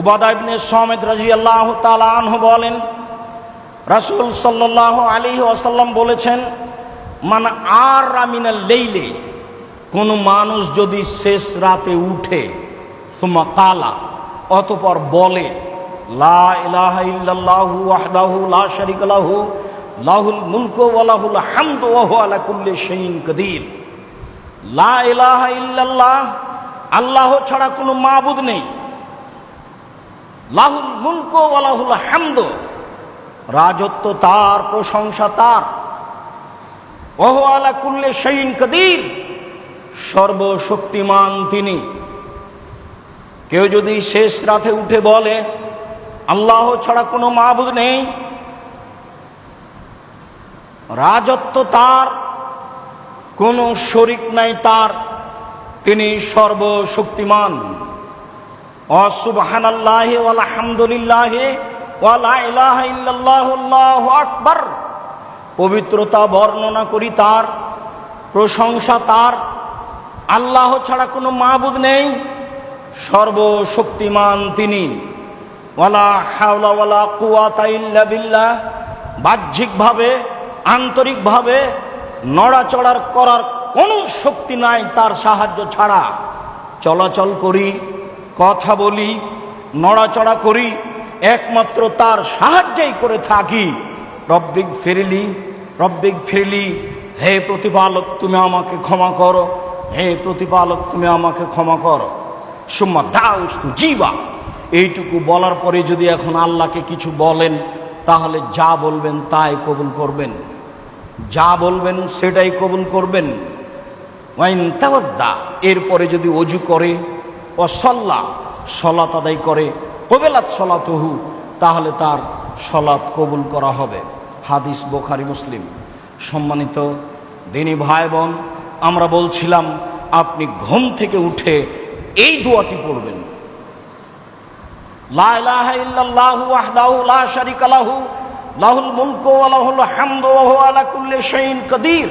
উবাদা ইবনে সমেত রাজি আল্লাহ তালাহ বলেন, রাসুল সাল্লাহ আলী আসাল্লাম বলেছেন মানে আর রামিনা লেইলে কোনো মানুষ যদি শেষ রাতে উঠে সুমা কালা, অতপর বলে, লা ইলাহা ইল্লাল্লাহু ওয়াহদাহু লা শারিকা লাহু, লাহুল মুলকু ওয়া লাহুল হামদু ওয়া হুয়া আলা কুল্লি শাইইন কাদির লা ইলাহা ইল্লাল্লাহ আল্লাহ ছাড়া কোনো মাবুদ নেই। লাহুল মুলক ওয়ালাহুল হামদ। রাজত্ব তার, প্রশংসা তার। ওহ আলা কুল্লে শাইন কদির। সর্বশক্তিমান তিনি। কেউ যদি শেষ রাতে উঠে বলে, আল্লাহ ছাড়া কোনো মাহবুদ নেই। রাজত্ব তার, কোনো শরিক নাই তার। তিনি সর্বশক্তিমান। অসুবহান পবিত্রতা বর্ণনা করি তার, প্রশংসা তার। আল্লাহ ছাড়া কোনো মাহবুদ নেই, সর্বশক্তিমান তিনি। ওয়ালা হাওলা কুয়াতা ইল্লা বাহ্যিকভাবে, আন্তরিকভাবে নড়াচড়ার করার কোনো শক্তি নাই তার সাহায্য ছাড়া। চলাচল করি। কথা বলি, নড়াচড়া করি, একমাত্র তার সাহায্যেই করে থাকি। রব্বিক ফিরলি রব্বিক ফিরলি, হে প্রতিপালক তুমি আমাকে ক্ষমা করো, হে প্রতিপালক তুমি আমাকে ক্ষমা করো। সুম্মা দাউস্তু জীবা। এইটুকু বলার পরে যদি এখন আল্লাহকে কিছু বলেন, তাহলে যা বলবেন তাই কবুল করবেন। যা বলবেন সেটাই কবুল করবেন। ওয়াইন এরপরে যদি অজু করে ও সল্লা সলাত আদায় করে, কবেলাত সলাতহু, তাহলে তার সলাৎ কবুল করা হবে। হাদিস বোখারি, মুসলিম। সম্মানিত দিনী ভাই বোন আমরা বলছিলাম, আপনি ঘুম থেকে উঠে এই দোয়াটি পড়বেন। লাহুল মুলকু ওয়া লাহুল হামদু ওয়া হুয়া আলা কুল্লি শাইইন কাদির।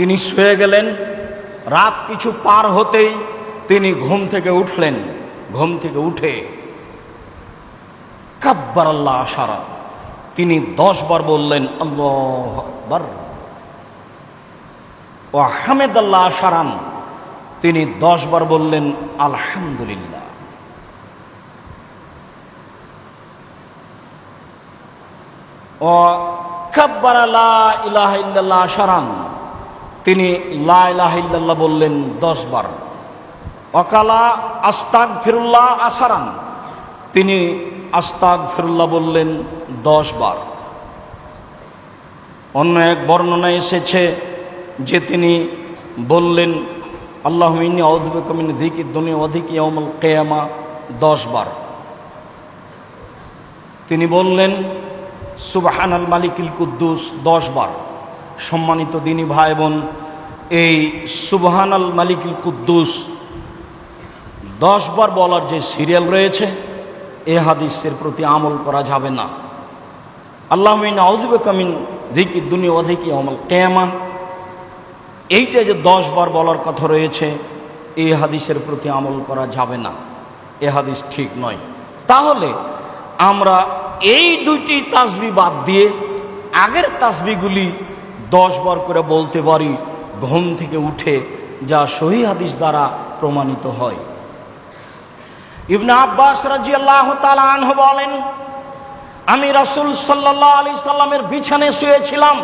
তিনি শুয়ে গেলেন। রাত কিছু পার হতেই তিনি ঘুম থেকে উঠলেন। ঘুম থেকে উঠে কাব্বার আল্লাহ আশারা। তিনি দশ বার বললেন, আল্লাহ আকবার। ও আহমেদ আল্লাহ আশারান। তিনি দশ বার বললেন, আলহামদুলিল্লাহ। ও কাব্বারা লা ইলাহা ইল্লাল্লাহ আশারান। তিনি লা ইলাহা ইল্লাল্লাহ বললেন দশ বার অকালা আস্তাক ফিরুল্লাহ আসারান। তিনি আস্তাক ফিরুল্লাহ বললেন দশ বার অন্য এক বর্ণনা এসেছে যে তিনি বললেন আল্লাহ মিনী ধিকি দুনি অধিক ইয়মল কেয়ামা। দশ বার তিনি বললেন সুবাহান আল মালিকুল কুদ্দুস দশ বার সম্মানিত দিনী ভাই বোন, এই সুবহান আল মালিকুল কুদ্দুস, দশ বার বলার যে সিরিয়াল রয়েছে, এ হাদিসের প্রতি আমল করা যাবে না। আল্লাহ আউজবে কামিন দুনিয়া অধিকি আমল কেমা এইটা যে দশ বার বলার কথা রয়েছে এই হাদিসের প্রতি আমল করা যাবে না। এ হাদিস ঠিক নয়। তাহলে আমরা এই দুইটি তাসবি বাদ দিয়ে আগের তাসবিগুলি দশ বার করে বলতে পারি, ঘুম থেকে উঠে যা সহি হাদিস দ্বারা প্রমাণিত হয়। ইবনা আব্বাস রাজি আল্লাহ তালাহ বলেন, আমি রাসুল সাল্লাহ আলি সাল্লামের বিছানে শুয়েছিলাম,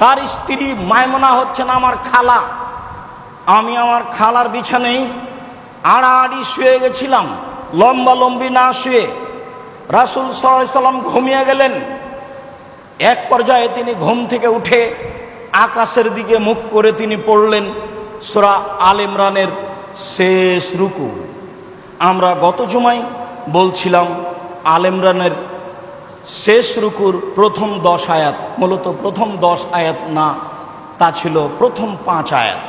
তার স্ত্রী মায়মনা হচ্ছেন আমার খালা। আমি আমার খালার বিছানেই আড়াআড়ি শুয়ে গেছিলাম, লম্বা লম্বি না শুয়ে। রাসুল সাল্লাম ঘুমিয়ে গেলেন। এক পর্যায়ে তিনি ঘুম থেকে উঠে আকাশের দিকে মুখ করে তিনি পড়লেন সোরা আল ইমরানের শেষ রুকু। আমরা গত জুমায় বলছিলাম আলেমরানের শেষ রুকুর প্রথম দশ আয়াত, মূলত প্রথম দশ আয়াত না, তা ছিল প্রথম পাঁচ আয়াত।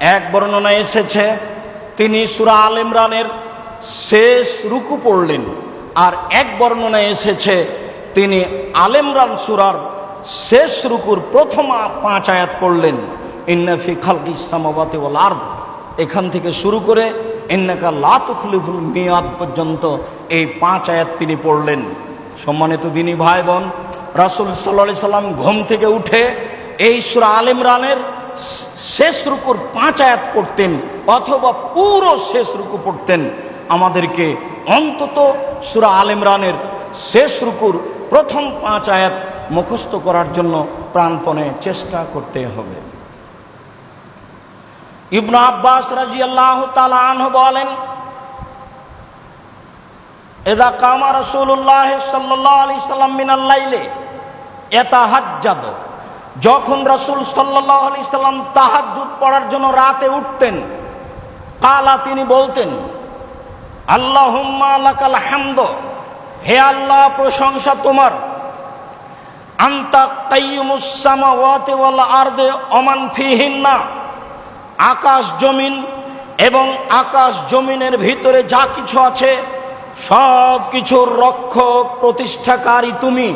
এক বর্ণনা এসেছে, তিনি সুরা আল ইমরানের শেষ রুকু পড়লেন, আর এক বর্ণনা এসেছে তিনি আলেমরান সুরার শেষ রুকুর প্রথম পাঁচ আয়াত পড়লেন ইন্নাফি খালকি সামাবাতে ওয়াল আর্দ। এখান থেকে শুরু করে, ইন্নাকা লাতুখলিফুল মিয়াদ পর্যন্ত এই পাঁচ আয়াত তিনি পড়লেন। সম্মানিত দিনী ভাই বোন রাসুল সাল্লা সাল্লাম ঘুম থেকে উঠে এই সুরা আল ইমরানের শ- শেষ রুকুর পাঁচ আয়াত পড়তেন, অথবা পুরো শেষ রুকু পড়তেন। আমাদেরকে অন্তত সুরা আল ইমরানের শেষ রুকুর প্রথম পাঁচ আয়াত মুখস্থ করার জন্য প্রাণপণে চেষ্টা করতে হবে। ইবনু আব্বাস রাজি আল্লাহ আনহু বলেন এদা কামা রসুল্লাহ সাল্লাহ আলি সাল্লাম মিনাল্লাইলে এতাহাজ্জাদ যখন রসুল সাল্লাহ আলি সাল্লাম তাহাজ্জুদ পড়ার জন্য রাতে উঠতেন, কালা তিনি বলতেন, আল্লাহুম্মা লাকাল হামদ। হে আল্লাহ, প্রশংসা তোমার। আন্তা আরদে অমান ফিহিন্না। আকাশ জমিন এবং আকাশ জমিনের ভিতরে যা কিছু আছে, সব কিছুর রক্ষক, প্রতিষ্ঠাকারী তুমি।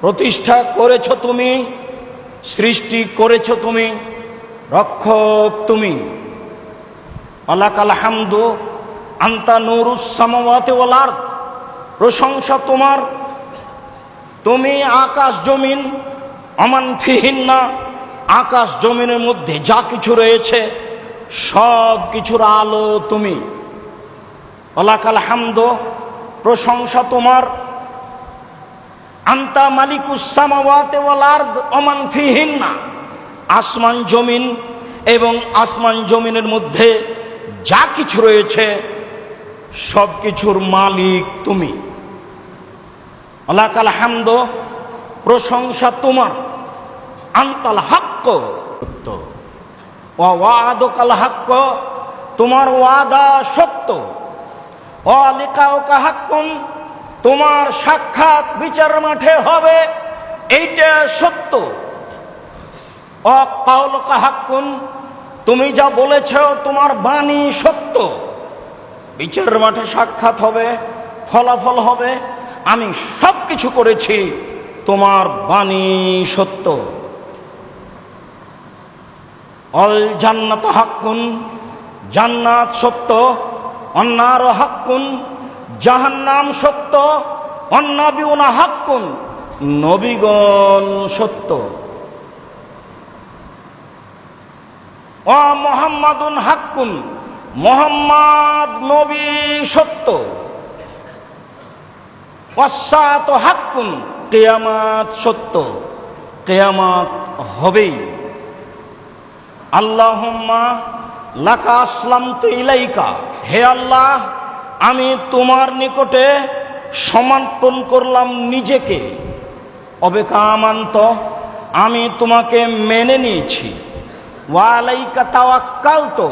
প্রতিষ্ঠা করেছ তুমি, সৃষ্টি করেছ তুমি, রক্ষক তুমি। আলাকাল হামদু আন্তা নুরুস সামাওয়াতি ওয়াল আরদ। প্রশংসা তোমার। তুমি আকাশ জমিন অমান ফিহিন্না আকাশ জমিনের মধ্যে যা কিছু রয়েছে, সব কিছুর আলো তুমি। ওলাকাল হামদ, প্রশংসা তোমার। আন্তা মালিকুসামাওয়াতে ওয়াল আরদ অমান আসমান জমিন এবং আসমান জমিনের মধ্যে যা কিছু রয়েছে সব কিছুর মালিক তুমি। আলাকাল হামদ, প্রশংসা তোমার। আন্তাল হাক্ক, সত্য। ওয়াদকাল হাক্ক, তোমার ওয়াদা সত্য। অলিকাওকা হাক্কুন তোমার সাক্ষাৎ বিচার মাঠে হবে, এইটা সত্য। অকাউলকা হাক্কুন তুমি যা বলেছ তোমার বাণী সত্য। বিচার মাঠে সাক্ষাৎ হবে, ফলাফল হবে, আমি সব কিছু করেছি, তোমার বাণী সত্য। অল জান্নাত হাক্কুন, জান্নাত সত্য অন্যার হাক্কুন, জাহান্নাম সত্য, অন্নাবিউনা হাক্কুন, নবীগণ সত্য। ও মোহাম্মদুন হাক্কুন মোহাম্মদ নবী সত্য। অসাত হাক্কুন, কেয়ামাত সত্য। কেয়ামাত হবেই। আল্লাহম্মা লাকা আসলাম তো ইলাইকা। হে আল্লাহ, আমি তোমার নিকটে সমর্পণ করলাম নিজেকে। অবেকামান্ত আমি তোমাকে মেনে নিয়েছি। ওয়ালাইকা তাওয়াক্কাল তো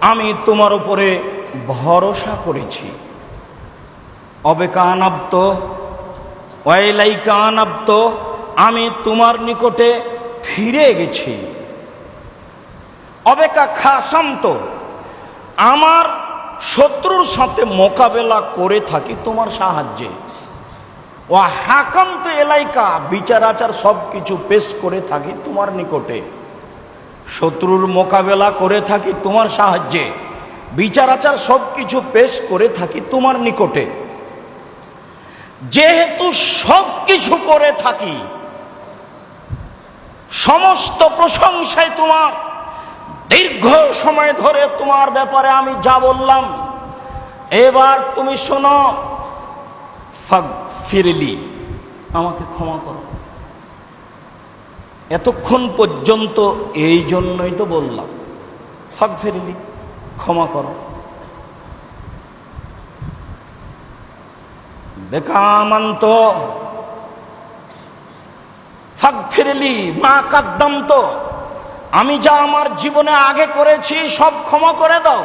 আমি তোমার উপরে ভরসা করেছি। অবেকানাব্দ ওয়াইলাইকানাব্দ আমি তোমার নিকটে ফিরে গেছি। অবেকা খাসান্ত আমার শত্রুর সাথে মোকাবেলা করে থাকি তোমার সাহায্যে। ও হাকান্ত এলাইকা বিচার আচার সব কিছু পেশ করে থাকি তোমার নিকটে। শত্রুর মোকাবেলা করে থাকি তোমার সাহায্যে। বিচার আচার সব কিছু পেশ করে থাকি তোমার নিকটে। যেহেতু সব কিছু করে থাকি, সমস্ত প্রশংসায় তোমার, দীর্ঘ সময় ধরে তোমার ব্যাপারে আমি যা বললাম, এবার তুমি শোনো ফিরলি আমাকে ক্ষমা করো। এতক্ষণ পর্যন্ত এই জন্যই তো বললাম। ফাগ ফেরিলি ক্ষমা করো। বেকামান্ত। ফাগ ফেরিলি মা কাদ্দাম তো আমি যা আমার জীবনে আগে করেছি, সব ক্ষমা করে দাও।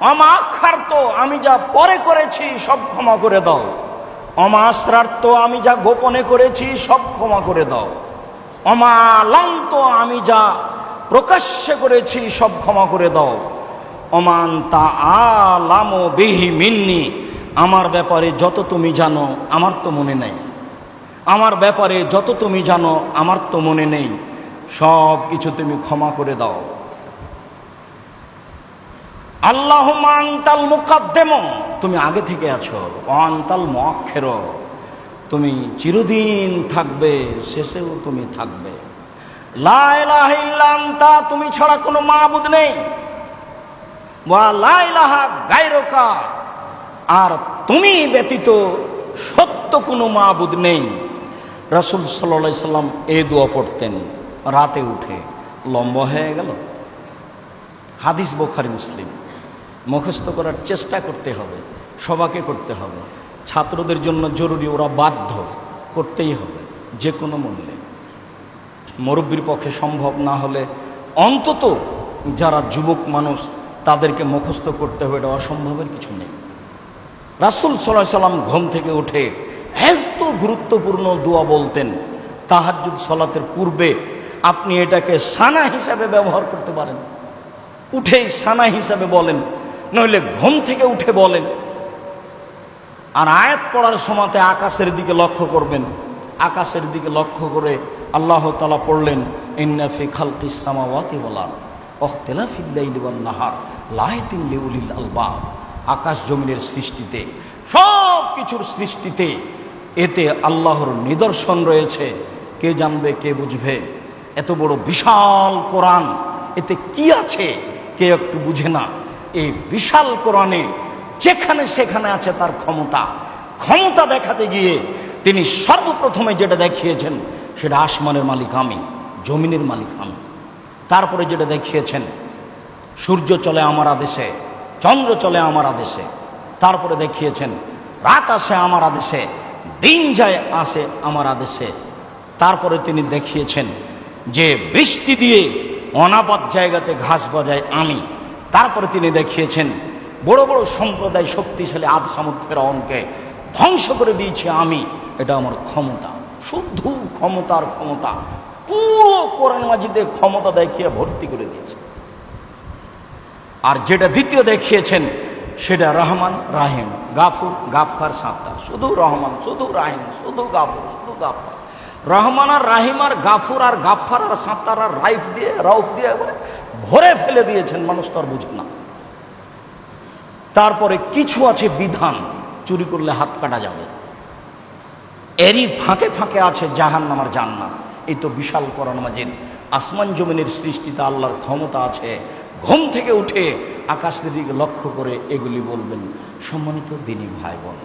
অমাখার তো আমি যা পরে করেছি, সব ক্ষমা করে দাও। অমাশ্রার তো আমি যা গোপনে করেছি, সব ক্ষমা করে দাও। অমালান্ত আমি যা প্রকাশ্যে করেছি, সব ক্ষমা করে দাও। অমান তা আলাম বিহি মিন্নি, আমার ব্যাপারে যত তুমি জানো, আমার তো মনে নেই। আমার ব্যাপারে যত তুমি জানো, আমার তো মনে নেই। সব কিছু তুমি ক্ষমা করে দাও। আল্লাহ আন্তাল মুকাদ্দেম, তুমি আগে থেকে আছো। অন্তাল মক্ষের তুমি চিরদিন থাকবে, শেষেও তুমি থাকবে। লাইলাহিল্লান্তা তুমি ছাড়া কোনো মাবুদ নেই। আর তুমি ব্যতীত সত্য কোনো মাবুদ নেই। রাসূল আলাইহি সাল্লাম এই দোয়া পড়তেন, রাতে উঠে। লম্বা হয়ে গেল। হাদিস বোখারি, মুসলিম। মুখস্থ করার চেষ্টা করতে হবে সবাকে করতে হবে। ছাত্রদের জন্য জরুরি, ওরা বাধ্য করতেই হবে যে কোনো মূল্যে। মুরব্বীর পক্ষে সম্ভব না হলে অন্তত যারা যুবক মানুষ, তাদেরকে মুখস্থ করতে হবে, এটা অসম্ভবের কিছু নেই। রাসুল সাল্লাহ সাল্লাম ঘুম থেকে উঠে এত গুরুত্বপূর্ণ দোয়া বলতেন, তাহাজ্জুদ সলাতের পূর্বে আপনি এটাকে সানা হিসাবে ব্যবহার করতে পারেন। উঠেই সানা হিসাবে বলেন, নইলে ঘুম থেকে উঠে বলেন আর আয়াত পড়ার সময়তে আকাশের দিকে লক্ষ্য করবেন। আকাশের দিকে লক্ষ্য করে আল্লাহ তালা পড়লেন ইন্নাফি খালকি সামাওয়াতি বলার আলবা আকাশ জমিনের সৃষ্টিতে সব কিছুর সৃষ্টিতে এতে আল্লাহর নিদর্শন রয়েছে। কে জানবে, কে বুঝবে? এত বড় বিশাল কোরআন, এতে কি আছে? কে একটু বুঝে না। এই বিশাল কোরআনে যেখানে সেখানে আছে তার ক্ষমতা। ক্ষমতা দেখাতে গিয়ে তিনি সর্বপ্রথমে যেটা দেখিয়েছেন, সেটা আসমানের মালিক আমি, জমিনের মালিক আমি। তারপরে যেটা দেখিয়েছেন, সূর্য চলে আমার আদেশে, চন্দ্র চলে আমার আদেশে। তারপরে দেখিয়েছেন, রাত আসে আমার আদেশে, দিন যায় আসে আমার আদেশে। তারপরে তিনি দেখিয়েছেন যে বৃষ্টি দিয়ে অনাবাদ জায়গাতে ঘাস গজায় আমি। তারপরে তিনি দেখিয়েছেন বড় বড় সম্প্রদায় শক্তিশালী আদ সামুদ্রের অঙ্কে ধ্বংস করে দিয়েছি আমি। এটা আমার ক্ষমতা। শুদ্ধ ক্ষমতার ক্ষমতা। পুরো কোরআন মাজিদে ক্ষমতা দেখিয়ে ভর্তি করে দিয়েছে। আর যেটা দ্বিতীয় দেখিয়েছেন, সেটা রহমান, রাহিম, গাফুর গাফার সাত্তার। শুধু রহমান, শুধু রাহিম, শুধু গাফুর, শুধু গাফার রহমান আর রাহিম আর গাফুর আর গাফার আর সাত্তার আর রাইফ দিয়ে, রাউফ দিয়ে ভরে ফেলে দিয়েছেন, মানুষ তো আর বুঝে না। তারপরে কিছু আছে বিধান, চুরি করলে হাত কাটা যাবে। এরই ফাঁকে ফাঁকে আছে জাহান নামার জান্নাত। এই তো বিশাল করণ মাজিদ। আসমান জমিনের সৃষ্টিতে আল্লাহর ক্ষমতা আছে। ঘুম থেকে উঠে আকাশের দিকে লক্ষ্য করে এগুলি বলবেন। সম্মানিত দিনী ভাই বোন